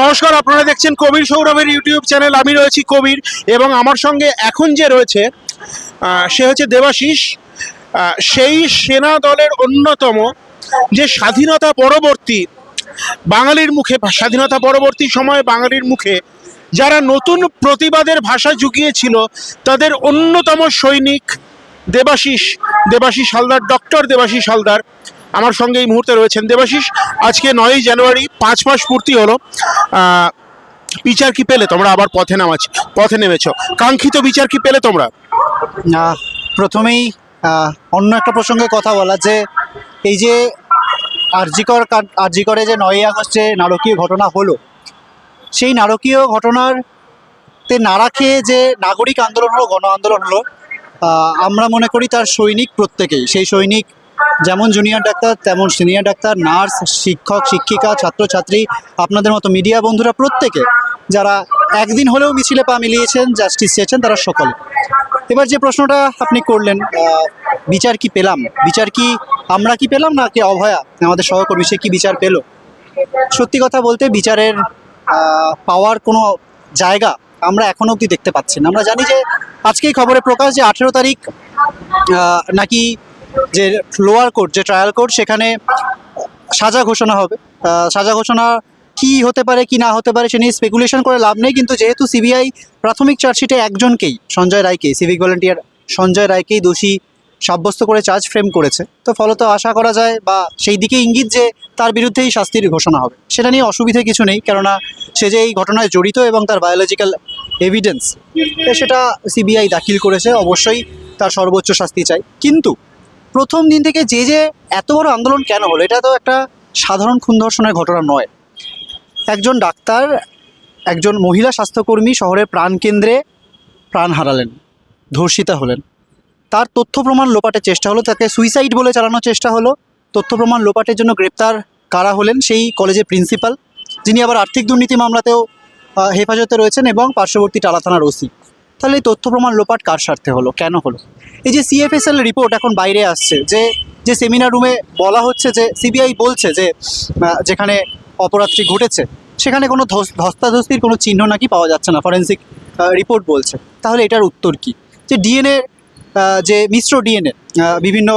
নমস্কার, আপনারা দেখছেন কবির সৌরভের ইউটিউব চ্যানেল। আমি রয়েছি কবির এবং আমার সঙ্গে এখন যে রয়েছে সে হচ্ছে দেবাশিস। সেই সেনা দলের অন্যতম যে স্বাধীনতা পরবর্তী বাঙালির মুখে, স্বাধীনতা পরবর্তী সময়ে বাঙালির মুখে যারা নতুন প্রতিবাদের ভাষা জুগিয়েছিল, তাদের অন্যতম সৈনিক দেবাশিস দেবাশিস হালদার, ডক্টর দেবাশিস হালদার। আমার সঙ্গে এই মুহূর্তে রয়েছেন দেবাশিস। আজকে নয়ই জানুয়ারি, পাঁচ মাস পূর্তি হলো। বিচার কি পেলে তোমরা? আবার পথে নামাচ্ছ, পথে নেমেছ। কাঙ্ক্ষিত বিচার কি পেলে তোমরা? প্রথমেই অন্য একটা প্রসঙ্গে কথা বলা যে, এই যে আরজিকর আরজিকরে যে নয়ই আগস্টে নারকীয় ঘটনা হলো, সেই নারকীয় ঘটনার তে নাড়া খেয়ে যে নাগরিক আন্দোলন হলো, গণ আন্দোলন হলো আমরা মনে করি তার সৈনিক প্রত্যেকেই। সেই সৈনিক যেমন জুনিয়র ডাক্তার, তেমন সিনিয়র ডাক্তার নার্স শিক্ষক, শিক্ষিকা, ছাত্রছাত্রী, আপনাদের মতো মিডিয়া বন্ধুরা প্রত্যেকে যারা একদিন হলেও মিছিলে পা মিলিয়েছেন জাস্টিস চেয়েছেন, তারা সকলে। এবার যে প্রশ্নটা আপনি করলেন বিচার কি পেলাম? বিচার কি আমরা কি পেলাম না কি অভয়া, আমাদের সহকর্মী, সে কি বিচার পেল? সত্যি কথা বলতে বিচারের পাওয়ার কোনো জায়গা আমরা এখনও অবধি দেখতে পাচ্ছি না। আমরা জানি যে আজকেই খবরে প্রকাশ যে আঠেরো তারিখ নাকি যে লোয়ার কোর্ট যে ট্রায়াল কোর্ট সেখানে সাজা ঘোষণা হবে। সাজা ঘোষণা কি হতে পারে, কি না হতে পারে, সে নিয়ে স্পেকুলেশন করে লাভ নেই, কিন্তু যেহেতু সিবিআই প্রাথমিক চার্জশিটে একজনকেই, সঞ্জয় রায়কে সিভিক ভলেন্টিয়ার সঞ্জয় রায়কেই দোষী সাব্যস্ত করে চার্জ ফ্রেম করেছে। তো ফলত আশা করা যায় বা সেই দিকে ইঙ্গিত যে তার বিরুদ্ধেই শাস্তির ঘোষণা হবে। সেটা নিয়ে অসুবিধে কিছু নেই, কেননা সে যে এই ঘটনায় জড়িত এবং তার বায়োলজিক্যাল এভিডেন্স সেটা সিবিআই দাখিল করেছে, অবশ্যই তার সর্বোচ্চ শাস্তি চাই। কিন্তু প্রথম দিন থেকে যে যে এত বড় আন্দোলন কেন হলো, এটা তো একটা সাধারণ খুন ধর্ষণের ঘটনা নয়। একজন ডাক্তার, একজন মহিলা স্বাস্থ্যকর্মী শহরের প্রাণকেন্দ্রে প্রাণ হারালেন, ধর্ষিতা হলেন। তার তথ্য প্রমাণ লোপাটের চেষ্টা হলো, তাকে সুইসাইড বলে চালানোর চেষ্টা হলো। তথ্য প্রমাণ লোপাটের জন্য গ্রেপ্তার কারা হলেন, সেই কলেজের প্রিন্সিপাল, যিনি আবার আর্থিক দুর্নীতি মামলাতেও হেফাজতে রয়েছেন এবং পার্শ্ববর্তী টালা থানার ওসি। তাহলে এই তথ্য প্রমাণ লোপাট কার স্বার্থে হলো? কেন হলো? এই যে সিএফএসএল রিপোর্ট এখন বাইরে আসছে, যে যে সেমিনার রুমে বলা হচ্ছে যে সিবিআই বলছে যে যেখানে অপরাধটি ঘটেছে, সেখানে কোনো ধস- ধস্তাধস্তির কোনো চিহ্ন নাকি পাওয়া যাচ্ছে না ফরেন্সিক রিপোর্ট বলছে। তাহলে এটার উত্তর কি? যে ডিএনএ যে মিশ্র ডিএনএ বিভিন্ন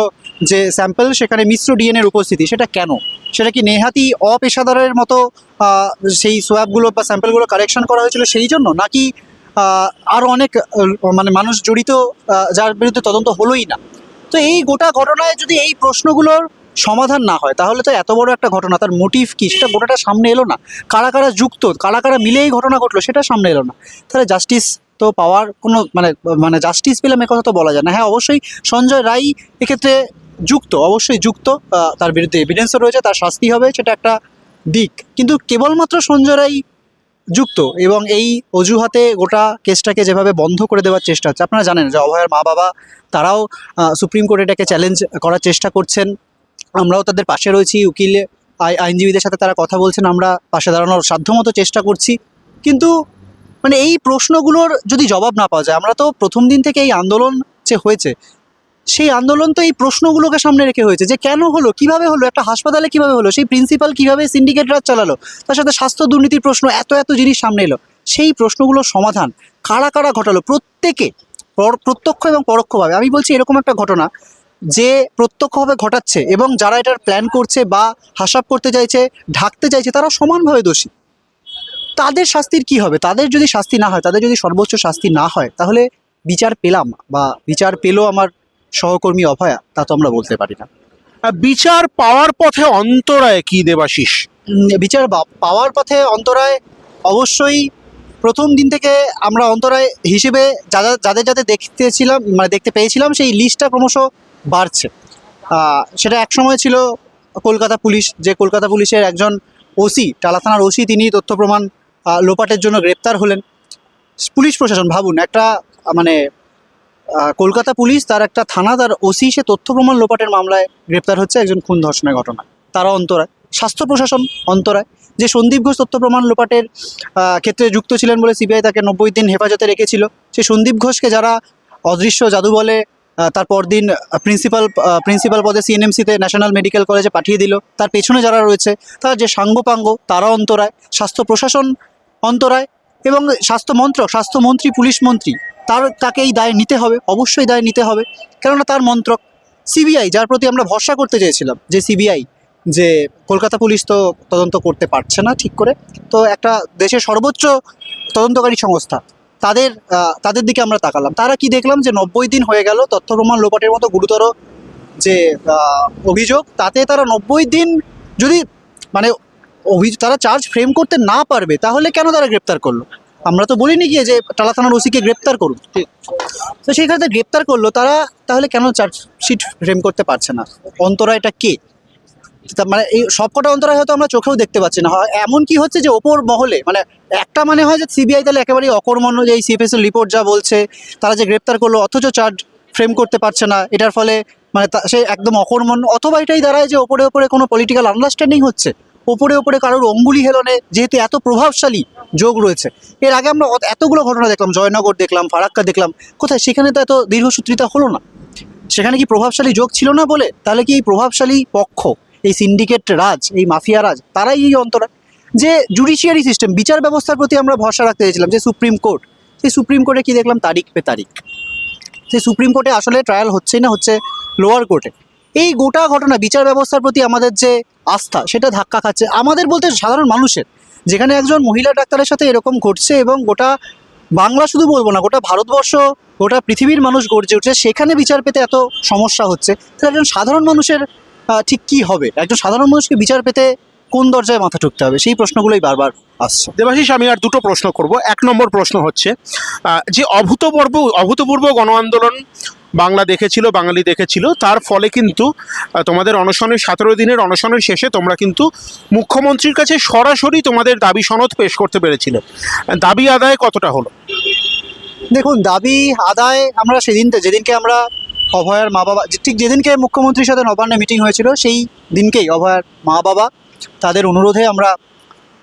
যে স্যাম্পল সেখানে মিশ্র ডিএনএর উপস্থিতি, সেটা কেন? সেটা কি নেহাতি অপেশাদারের মতো সেই সোয়াবগুলো বা স্যাম্পলগুলো কারেকশন করা হয়েছিল সেই জন্য? নাকি আরও অনেক মানে মানুষ জড়িত যার বিরুদ্ধে তদন্ত হলোই না। তো এই গোটা ঘটনায় যদি এই প্রশ্নগুলোর সমাধান না হয়, তাহলে তো এত বড় একটা ঘটনা। তার মোটিভ কি? সেটা গোটাটা সামনে এলো না। কারা কারা যুক্ত, কারা কারা মিলে এই ঘটনা ঘটলো, সেটা সামনে এলো না। তাহলে জাস্টিস তো পাওয়ার কোনো মানে মানে জাস্টিস পেলাম কথা তো বলা যায় না। হ্যাঁ অবশ্যই সঞ্জয় রায় এক্ষেত্রে যুক্ত, অবশ্যই যুক্ত। তার বিরুদ্ধে এভিডেন্সও রয়েছে, তার শাস্তি হবে, সেটা একটা দিক। কিন্তু কেবলমাত্র সঞ্জয় রায় যুক্ত এবং এই অজুহাতে গোটা কেসটাকে যেভাবে বন্ধ করে দেওয়ার চেষ্টা হচ্ছে, আপনারা জানেন যে অভয়ের মা বাবা, তারাও সুপ্রিম কোর্টে এটাকে চ্যালেঞ্জ করার চেষ্টা করছেন। আমরাও তাদের পাশে রয়েছি, উকিল, আই- আইনজীবীদের সাথে তারা কথা বলছেন, আমরা পাশে দাঁড়ানোর সাধ্যমতো চেষ্টা করছি। কিন্তু মানে এই প্রশ্নগুলোর যদি জবাব না পাওয়া যায়, আমরা তো প্রথম দিন থেকে এই আন্দোলন যে হয়েছে সেই আন্দোলন তো এই প্রশ্নগুলোকে সামনে রেখে হয়েছে যে কেন হলো, কীভাবে হলো, একটা হাসপাতালে কীভাবে হলো, সেই প্রিন্সিপাল কীভাবে সিন্ডিকেট রাজ চালালো, তার সাথে স্বাস্থ্য দুর্নীতির প্রশ্ন, এত এত জিনিস সামনে এলো। সেই প্রশ্নগুলোর সমাধান কারা কারা ঘটালো, প্রত্যেকে, পর- প্রত্যক্ষ এবং পরোক্ষভাবে। আমি বলছি এরকম একটা ঘটনা যে প্রত্যক্ষভাবে ঘটাচ্ছে এবং যারা এটার প্ল্যান করছে বা হাসাব করতে চাইছে, ঢাকতে চাইছে তারা সমানভাবে দোষী। তাদের শাস্তির কি হবে? তাদের যদি শাস্তি না হয়, তাদের যদি সর্বোচ্চ শাস্তি না হয়, তাহলে বিচার পেলাম বা বিচার পেল আমার সহকর্মী অভয়া তা তো আমরা বলতে পারি না। বিচার পাওয়ার পথে অন্তরায় কি দেবাশিস? বিচার পাওয়ার পথে অন্তরায় অবশ্যই প্রথম দিন থেকে আমরা অন্তরায় হিসেবে যারা যাদের যাদের দেখতেছিলাম মানে দেখতে পেয়েছিলাম সেই লিস্টটা ক্রমশ বাড়ছে। সেটা একসময় ছিল কলকাতা পুলিশ যে কলকাতা পুলিশের একজন ওসি টালা থানার ওসি তিনি তথ্য প্রমাণ লোপাটের জন্য গ্রেপ্তার হলেন। পুলিশ প্রশাসন ভাবুন একটা মানে কলকাতা পুলিশ তার একটা থানা তার ওসি সে তথ্য প্রমাণ লোপাটের মামলায় গ্রেপ্তার হচ্ছে একজন খুন ধর্ষণের ঘটনা। তারা অন্তরায় স্বাস্থ্য প্রশাসন অন্তরায় যে সন্দীপ ঘোষ তথ্য প্রমাণ লোপাটের ক্ষেত্রে যুক্ত ছিলেন বলে সিবিআই তাকে নব্বই দিন হেফাজতে রেখেছিল। সে সন্দীপ ঘোষকে যারা অদৃশ্য জাদু বলে আহ, তার পরদিন প্রিন্সিপাল প্রিন্সিপাল পদে সিএনএমসিতে ন্যাশনাল মেডিকেল কলেজে পাঠিয়ে দিল। তার পেছনে যারা রয়েছে তার যে সাঙ্গপাঙ্গ তারা অন্তরায় স্বাস্থ্য প্রশাসন অন্তরায় এবং স্বাস্থ্য মন্ত্রক স্বাস্থ্যমন্ত্রী পুলিশ মন্ত্রী তার তাকে এই দায় নিতে হবে, অবশ্যই দায় নিতে হবে। কেননা তার মন্ত্রক সিবিআই, যার প্রতি আমরা ভরসা করতে চেয়েছিলাম যে সিবিআই, যে কলকাতা পুলিশ তো তদন্ত করতে পারছে না ঠিক করে, তো একটা দেশের সর্বোচ্চ তদন্তকারী সংস্থা, তাদের তাদের দিকে আমরা তাকালাম। তারা কি দেখলাম যে নব্বই দিন হয়ে গেল তথ্য প্রমাণ লোপাটের মতো গুরুতর যে অভিযোগ, তাতে তারা নব্বই দিন যদি মানে অভিযোগ তারা চার্জ ফ্রেম করতে না পারবে, তাহলে কেন তারা গ্রেপ্তার করল? আমরা তো বলিনি গিয়ে যে টালা থানার ওসিকে গ্রেপ্তার করুন। তো সেই ক্ষেত্রে গ্রেপ্তার করল তারা তাহলে কেন চার্জশিট ফ্রেম করতে পারছে না? অন্তরায়টা কে? তা মানে এই সবকটা অন্তরায় হয়তো আমরা চোখেও দেখতে পাচ্ছি না। এমন কি হচ্ছে যে ওপর মহলে মানে একটা মানে হয় যে সিবিআই তাহলে একেবারেই অকর্মণ্য যে এই সিএফএস এর রিপোর্ট যা বলছে তারা যে গ্রেপ্তার করল অথচ চার্জ ফ্রেম করতে পারছে না। এটার ফলে মানে সে একদম অকর্মণ্য অথবা এটাই দাঁড়ায় যে ওপরে ওপরে কোনো পলিটিক্যাল আন্ডারস্ট্যান্ডিং হচ্ছে? ওপরে ওপরে কারোর অঙ্গুলি হেলনে যেহেতু এত প্রভাবশালী যোগ রয়েছে। এর আগে আমরা এতগুলো ঘটনা দেখলাম, জয়নগর দেখলাম, ফারাক্কা দেখলাম, কোথায়? সেখানে তো এত দীর্ঘসূত্রিতা হলো না। সেখানে কি প্রভাবশালী যোগ ছিল না বলে? তাহলে কি এই প্রভাবশালী পক্ষ, এই সিন্ডিকেট রাজ, এই মাফিয়া রাজ, তারাই এই অন্তরা? যে জুডিশিয়ারি সিস্টেম, বিচার ব্যবস্থার প্রতি আমরা ভরসা রাখতে চেয়েছিলাম যে সুপ্রিম কোর্ট, সেই সুপ্রিম কোর্টে কি দেখলাম? তারিখ পে তারিখ। সেই সুপ্রিম কোর্টে আসলে ট্রায়াল হচ্ছেই না, হচ্ছে লোয়ার কোর্টে এই গোটা ঘটনা, বিচার ব্যবস্থার প্রতি আমাদের যে আস্থা, সেটা ধাক্কা খাচ্ছে। আমাদের বলতে সাধারণ মানুষের, যেখানে একজন মহিলা ডাক্তারের সাথে এরকম ঘটছে এবং গোটা বাংলা শুধু বলব না, গোটা ভারতবর্ষ, গোটা পৃথিবীর মানুষ গর্জে উঠছে, সেখানে বিচার পেতে এত সমস্যা হচ্ছে। তাহলে একজন সাধারণ মানুষের ঠিক কি হবে? একজন সাধারণ মানুষকে বিচার পেতে কোন দরজায় মাথা ঠুকতে হবে? সেই প্রশ্নগুলোই বারবার আসছে। দেবাশিস, আমি আর দুটো প্রশ্ন করব। এক নম্বর প্রশ্ন হচ্ছে যে অভূতপূর্ব অভূতপূর্ব গণ আন্দোলন বাংলা দেখেছিল, বাঙালি দেখেছিল। তার ফলে কিন্তু তোমাদের অনশনের সতেরো দিনের অনশনের শেষে তোমরা কিন্তু মুখ্যমন্ত্রীর কাছে সরাসরি তোমাদের দাবি সনদ পেশ করতে পেরেছিলে। দাবি আদায় কতটা হলো? দেখুন, দাবি আদায় আমরা সেদিন, যেদিনকে আমরা অভয়ার মা বাবা ঠিক যেদিনকে মুখ্যমন্ত্রীর সাথে নবান্নে মিটিং হয়েছিল, সেই দিনকেই অভয়ার মা বাবা তাদের অনুরোধে আমরা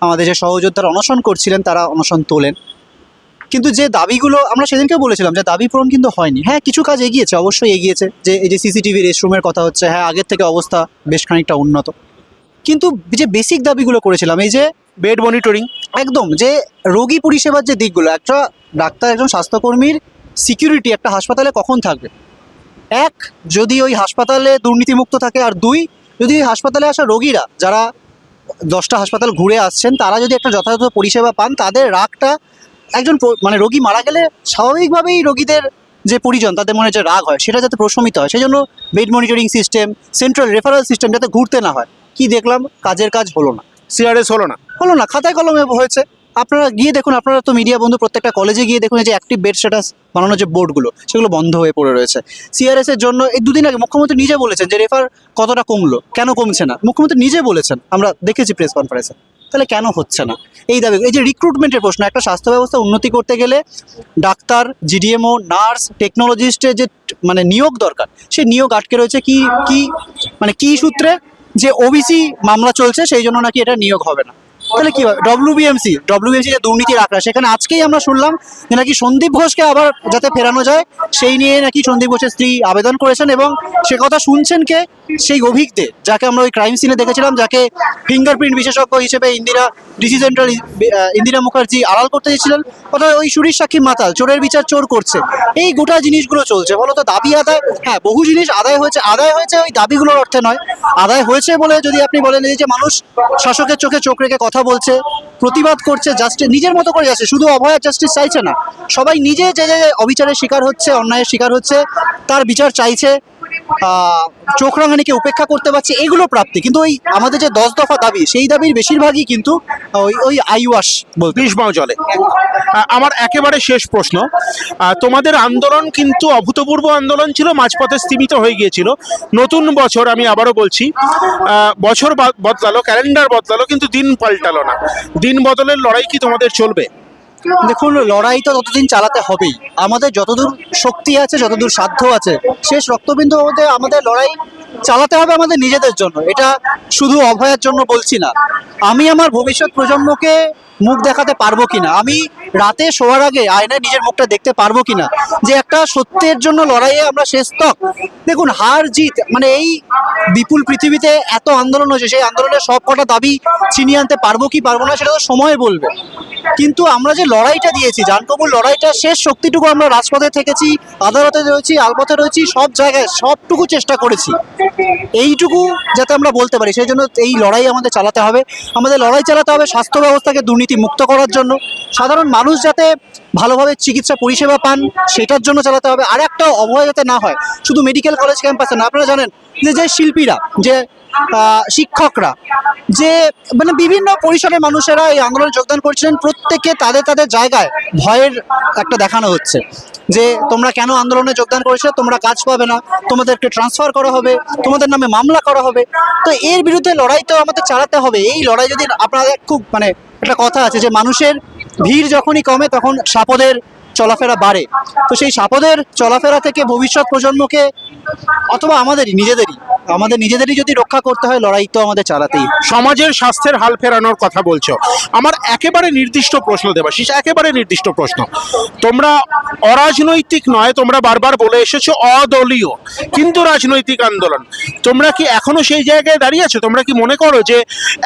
আমাদের যে সহযোদ্ধারা অনশন করছিলেন, তারা অনশন তোলেন। কিন্তু যে দাবিগুলো আমরা সেদিনকে বলেছিলাম যে দাবি পূরণ কিন্তু হয়নি। হ্যাঁ কিছু কাজ এগিয়েছে, অবশ্যই এগিয়েছে। যে, এই যে সিসিটিভি রেস্টরুমের কথা হচ্ছে হ্যাঁ আগের থেকে অবস্থা বেশ খানিকটা উন্নত। কিন্তু যে বেসিক দাবিগুলো করেছিলাম, এই যে বেড মনিটরিং একদম যে রোগী পরিষেবার যে দিকগুলো, একটা ডাক্তার, একজন স্বাস্থ্যকর্মীর সিকিউরিটি একটা হাসপাতালে কখন থাকবে? এক, যদি ওই হাসপাতালে দুর্নীতিমুক্ত থাকে, আর দুই, যদি ওই হাসপাতালে আসা রোগীরা, যারা দশটা হাসপাতাল ঘুরে আসছেন, তারা যদি একটা যথাযথ পরিষেবা পান, তাদের রাগটা একজন মানে রোগী মারা গেলে স্বাভাবিকভাবেই রোগীদের যে পরিজন তাদের মনে যে রাগ হয় সেটা যাতে প্রশমিত হয়। সেই জন্য bed monitoring system central referral system যাতে ঘুরতে না হয়। কি দেখলাম? কাজের কাজ হলো না। সিআরএস হলো না। হলো না। খাতায় কলমে হয়েছে। আপনারা গিয়ে দেখুন আপনারা তো মিডিয়া বন্ধু প্রত্যেকটা কলেজে গিয়ে দেখুন যে অ্যাক্টিভ বেড স্ট্যাটাস বানানোর যে বোর্ডগুলো সেগুলো বন্ধ হয়ে পড়ে রয়েছে। সিআরএস এর জন্য এই দুদিন আগে মুখ্যমন্ত্রী নিজে বলেছেন যে রেফার কতটা কমলো কেন কমছে না? মুখ্যমন্ত্রী নিজে বলেছেন। আমরা দেখেছি প্রেস কনফারেন্সে তাহলে কেন হচ্ছে না? এই দাবি, এই যে রিক্রুটমেন্টের প্রশ্ন, একটা স্বাস্থ্য ব্যবস্থা উন্নতি করতে গেলে ডাক্তার জিডিএমও নার্স টেকনোলজিস্টের যে মানে নিয়োগ দরকার, সেই নিয়োগ আটকে রয়েছে কি কি মানে কি সূত্রে? যে ওবিসি মামলা চলছে, সেই জন্য নাকি এটা নিয়োগ হবে না। তাহলে কি হবে ডব্লিউবিএমসি ডব্লিউবিএমসি যে দুর্নীতির আঁকড়া সেখানে আজকেই আমরা শুনলাম যে নাকি সন্দীপ ঘোষকে আবার যাতে ফেরানো যায়, সেই নিয়ে নাকি সন্দীপ ঘোষের স্ত্রী আবেদন করেছেন এবং সে কথা শুনছেন কে? সেই অভিজ্ঞে যাকে আমরা ওই ক্রাইম সিনে দেখেছিলাম, যাকে ফিঙ্গারপ্রিন্ট বিশেষজ্ঞ হিসেবে ইন্দিরা, ডিসি সেন্ট্রাল ইন্দিরা মুখার্জি আড়াল করতে চেয়েছিলেন অর্থাৎ ওই সুরির সাক্ষী মাতাল, চোরের বিচার চোর করছে। এই গোটা জিনিসগুলো চলছে। ফলত দাবি আদায় হ্যাঁ বহু জিনিস আদায় হয়েছে। আদায় হয়েছে ওই দাবিগুলোর অর্থে নয়। আদায় হয়েছে বলে যদি আপনি বলেন, এই যে মানুষ শাসকের চোখে চোখ রেখে কথা বলছে, প্রতিবাদ করছে জাস্টিস নিজের মতো করে যাচ্ছে, শুধু অভয়ার জাস্টিস চাইছে না, সবাই নিজে যে যে অবিচারের শিকার হচ্ছে, অন্যায়ের শিকার হচ্ছে, তার বিচার চাইছে চোখ রাঙানিকে উপেক্ষা করতে পারছে, এগুলো প্রাপ্তি। কিন্তু ওই আমাদের যে দশ দফা দাবি, সেই দাবির বেশিরভাগই কিন্তু ওই ওই আইওয়াস বলতে বিষ জলে। আমার একেবারে শেষ প্রশ্ন। তোমাদের আন্দোলন কিন্তু অভূতপূর্ব আন্দোলন ছিল, মাঝপথে স্থিমিত হয়ে গিয়েছিল। নতুন বছর, আমি আবারও বলছি বছর বদলালো, ক্যালেন্ডার বদলালো, কিন্তু দিন পাল্টালো না। দিন বদলের লড়াই কি তোমাদের চলবে? দেখুন, লড়াই তো ততদিন চালাতে হবেই। আমাদের যতদূর শক্তি আছে, যতদূর সাধ্য আছে, শেষ রক্তবিন্দু হতে আমাদের লড়াই চালাতে হবে আমাদের নিজেদের জন্য। এটা শুধু অভয়ের জন্য বলছি না। আমি আমার ভবিষ্যৎ প্রজন্মকে মুখ দেখাতে পারব কিনা? আমি রাতে শোয়ার আগে আয়নায় নিজের মুখটা দেখতে পারব কিনা? যে একটা সত্যের জন্য লড়াইয়ে আমরা শেষ তক দেখুন, হার জিত মানে এই বিপুল পৃথিবীতে এত আন্দোলন হয়েছে, সেই আন্দোলনের সব কটা দাবি চিনিয়ে আনতে পারব কি পারব না, সেটা তো সময় বলবে। কিন্তু আমরা যে লড়াইটা দিয়েছি, জানকবুল লড়াইটা শেষ শক্তিটুকু আমরা রাজপথে থেকেছি, আদালতে রয়েছি, আলপথে রয়েছি, সব জায়গায় সবটুকু চেষ্টা করেছি। এইটুকু যাতে আমরা বলতে পারি, সেই জন্য এই লড়াই আমাদের চালাতে হবে। আমাদের লড়াই চালাতে হবে, স্বাস্থ্য ব্যবস্থাকে দুর্নীতি মুক্ত করার জন্য সাধারণ মানুষ যাতে ভালোভাবে চিকিৎসা পরিষেবা পান, সেটার জন্য চালাতে হবে। আর একটা অবহেলা যাতে না হয়, শুধু মেডিকেল কলেজ ক্যাম্পাসে না। আপনারা জানেন যে যে শিল্পীরা, যে শিক্ষকরা, যে মানে বিভিন্ন পরিসরের মানুষেরা এই আন্দোলনে যোগদান করছিলেন, প্রত্যেকে তাদের তাদের জায়গায় ভয়ের একটা দেখানো হচ্ছে। যে তোমরা কেন আন্দোলনে যোগদান করেছ? তোমরা কাজ পাবে না। তোমাদেরকে ট্রান্সফার করা হবে। তোমাদের নামে মামলা করা হবে। তো এর বিরুদ্ধে লড়াই তো আমাদের চালাতে হবে। এই লড়াই যদি আপনাদের খুব মানে একটা কথা আছে যে, মানুষের ভিড় যখনই কমে, তখন সাপদের চলাফেরা বাড়ে। তো সেই সাপদের চলাফেরা থেকে ভবিষ্যৎ প্রজন্মকে অথবা আমাদেরই, নিজেদেরই, আমাদের নিজেদেরই যদি রক্ষা করতে হয়, লড়াই তো আমাদের চালাতেই সমাজের স্বাস্থ্যের হাল ফেরানোর কথা বলছো। আমার একেবারে নির্দিষ্ট প্রশ্ন দেবাশিস একেবারে নির্দিষ্ট প্রশ্ন। তোমরা অরাজনৈতিক নয়, তোমরা বারবার বলে এসেছ, অদলীয়, কিন্তু রাজনৈতিক আন্দোলন। তোমরা কি এখনও সেই জায়গায় দাঁড়িয়ে আছো? তোমরা কি মনে করো যে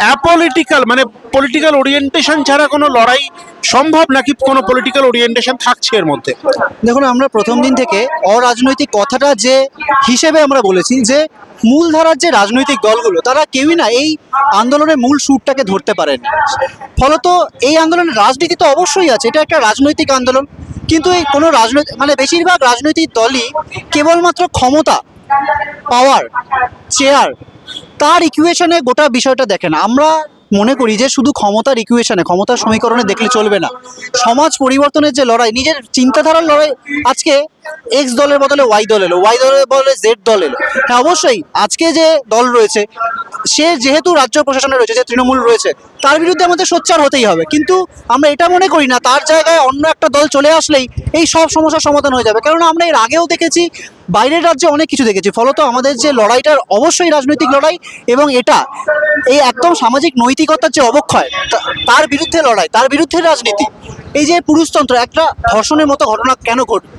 অ্যাপলিটিক্যাল মানে পলিটিক্যাল ওরিয়েন্টেশন ছাড়া কোনো লড়াই সম্ভব, নাকি কোনো পলিটিক্যাল ওরিয়েন্টেশন থাকছে এর মধ্যে। দেখুন, আমরা প্রথম দিন থেকে অরাজনৈতিক কথাটা যে হিসেবে আমরা বলেছি, যে মূলধারার যে রাজনৈতিক দলগুলো, তারা কেউই না এই আন্দোলনের মূল সুরটাকে ধরতে পারেন। ফলত এই আন্দোলনের রাজনীতি তো অবশ্যই আছে, এটা একটা রাজনৈতিক আন্দোলন। কিন্তু এই কোনো রাজনৈতিক মানে বেশিরভাগ রাজনৈতিক দলই কেবলমাত্র ক্ষমতা পাওয়ার চেয়ার তার ইকুয়েশনে গোটা বিষয়টা দেখেন আমরা মনে করি যে শুধু ক্ষমতার ইকুয়েশনে ক্ষমতার সমীকরণে দেখলে চলবে না। সমাজ পরিবর্তনের যে লড়াই, নিজের চিন্তাধারার লড়াই, আজকে এক্স দলের বদলে ওয়াই দল এলো ওয়াই দলের বদলে জেড দল এলো হ্যাঁ অবশ্যই আজকে যে দল রয়েছে, সে যেহেতু রাজ্য প্রশাসনে রয়েছে যে তৃণমূল রয়েছে তার বিরুদ্ধে আমাদের সোচ্চার হতেই হবে। কিন্তু আমরা এটা মনে করি না, তার জায়গায় অন্য একটা দল চলে আসলেই এই সব সমস্যার সমাধান হয়ে যাবে। কেননা আমরা এর আগেও দেখেছি, বাইরের রাজ্যে অনেক কিছু দেখেছি। ফলত আমাদের যে লড়াইটার অবশ্যই রাজনৈতিক লড়াই এবং এটা, এই একদম সামাজিক নৈতিকতার যে অবক্ষয় তার বিরুদ্ধে লড়াই, তার বিরুদ্ধে রাজনীতি, এই যে পুরুষতন্ত্র, একটা ধর্ষণের মতো ঘটনা কেন ঘটবে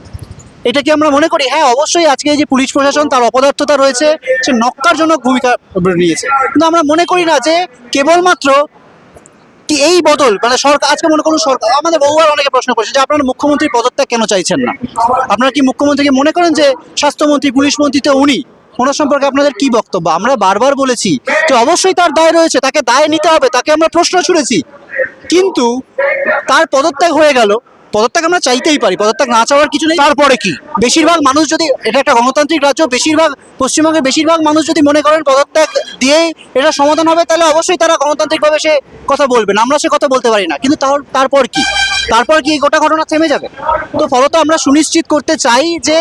এটা কি আমরা মনে করি? হ্যাঁ অবশ্যই আজকে যে পুলিশ প্রশাসন তার অপদার্থতা রয়েছে, সে নক্কারজনক ভূমিকা নিয়েছে। কিন্তু আমরা মনে করি না যে কেবলমাত্র এই বদল? মানে সরকার, আজকে মনে করুন সরকার, আমাদের বহুবার অনেকে প্রশ্ন করছে যে আপনারা মুখ্যমন্ত্রী পদত্যাগ কেন চাইছেন না? আপনারা কি মুখ্যমন্ত্রীকে মনে করেন যে স্বাস্থ্যমন্ত্রী, পুলিশ মন্ত্রী তো উনি? ওনার সম্পর্কে আপনাদের কি বক্তব্য? আমরা বারবার বলেছি যে অবশ্যই তার দায় রয়েছে, তাকে দায় নিতে হবে, তাকে আমরা প্রশ্ন ছুড়েছি। কিন্তু তার পদত্যাগ হয়ে গেল। পদত্যাগ আমরা চাইতেই পারি, পদত্যাগ না চাওয়ার কিছু নেই। তারপরে কি? বেশিরভাগ মানুষ যদি, এটা একটা গণতান্ত্রিক রাজ্য, বেশিরভাগ পশ্চিমবঙ্গে বেশিরভাগ মানুষ যদি মনে করেন পদত্যাগ দিয়েই এটা সমাধান হবে, তাহলে অবশ্যই তারা গণতান্ত্রিকভাবে সে কথা বলবেন আমরা সে কথা বলতে পারি না। কিন্তু তারপর কি? তারপর কি এই গোটা ঘটনা থেমে যাবে? তো ফলত আমরা সুনিশ্চিত করতে চাই যে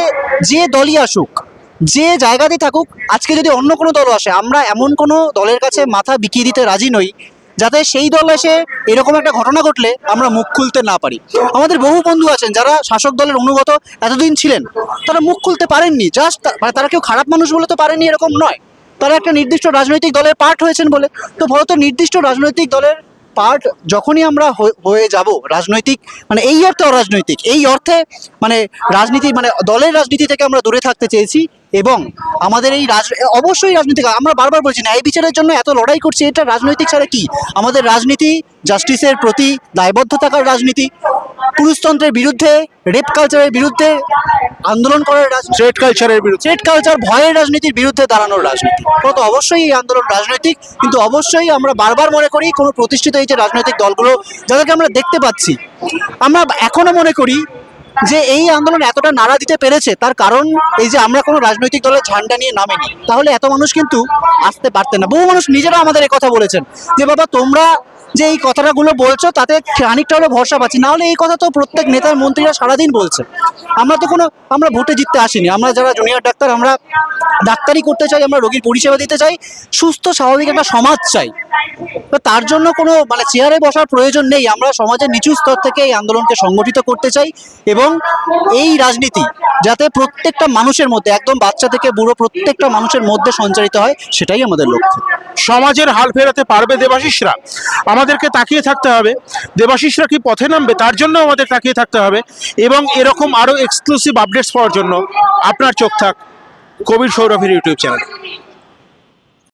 যে দলই আসুক, যে জায়গাতেই থাকুক, আজকে যদি অন্য কোনো দল আসে, আমরা এমন কোনো দলের কাছে মাথা বিকিয়ে দিতে রাজি নই যাতে সেই দল এসে এরকম একটা ঘটনা ঘটলে আমরা মুখ খুলতে না পারি। আমাদের বহু বন্ধু আছেন যারা শাসক দলের অনুগত এতদিন ছিলেন। তারা মুখ খুলতে পারেননি। জাস্ট মানে তারা কেউ খারাপ মানুষ বলে তো পারেনি এরকম নয়। তারা একটা নির্দিষ্ট রাজনৈতিক দলের পার্ট হয়েছেন বলে। তো ফলত নির্দিষ্ট রাজনৈতিক দলের পার্ট যখনই আমরা হয়ে যাব, রাজনৈতিক মানে এই অর্থে অরাজনৈতিক। এই অর্থে মানে রাজনীতি মানে দলের রাজনীতি থেকে আমরা দূরে থাকতে চেয়েছি। এবং আমাদের এই রাজ অবশ্যই রাজনীতি আমরা বারবার বলছি ন্যায় বিচারের জন্য এত লড়াই করছি এটা রাজনৈতিক ছাড়া কি? আমাদের রাজনীতি জাস্টিসের প্রতি দায়বদ্ধ থাকার রাজনীতি পুরুষতন্ত্রের বিরুদ্ধে রেপ কালচারের বিরুদ্ধে আন্দোলন করার রাজনীতি স্ট্রেট কালচারের বিরুদ্ধে। স্টেট কালচার ভয়ের রাজনীতির বিরুদ্ধে দাঁড়ানোর রাজনীতি। তো অবশ্যই এই আন্দোলন রাজনৈতিক কিন্তু অবশ্যই আমরা বারবার মনে করি কোনো প্রতিষ্ঠিত এই যে রাজনৈতিক দলগুলো যাদেরকে আমরা দেখতে পাচ্ছি আমরা এখনও মনে করি যে এই আন্দোলন এতটা নাড়া দিতে পেরেছে, তার কারণ এই যে আমরা কোনো রাজনৈতিক দলের ঝান্ডা নিয়ে নামেনি। তাহলে এত মানুষ কিন্তু আসতে পারতেন না। বহু মানুষ নিজেরা আমাদের কথা বলেছেন যে, বাবা, তোমরা যে এই কথাটাগুলো বলছো, তাতে খানিকটা হলে ভরসা পাচ্ছি। না হলে এই কথা তো প্রত্যেক নেতার মন্ত্রীরা সারাদিন বলছে। আমরা তো কোনো, আমরা ভোটে জিততে আসিনি। আমরা যারা জুনিয়র ডাক্তার, আমরা ডাক্তারি করতে চাই, আমরা রোগীর পরিষেবা দিতে চাই, সুস্থ, স্বাভাবিক একটা সমাজ চাই। তো তার জন্য কোনো মানে চেয়ারে বসার প্রয়োজন নেই। আমরা সমাজের নিচু স্তর থেকে এই আন্দোলনকে সংগঠিত করতে চাই এবং এই রাজনীতি যাতে প্রত্যেকটা মানুষের মধ্যে, একদম বাচ্চা থেকে বুড়ো প্রত্যেকটা মানুষের মধ্যে সঞ্চারিত হয়, সেটাই আমাদের লক্ষ্য। সমাজের হাল ফেরাতে পারবে দেবাশিসরা। আমাদেরকে তাকিয়ে থাকতে হবে। দেবাশিসরা কি পথে নামবে তার জন্য আমাদের তাকিয়ে থাকতে হবে এবং এরকম আরও এক্সক্লুসিভ আপডেটস পাওয়ার জন্য আপনার চোখ থাক কবির সৌরভের ইউটিউব চ্যানেল।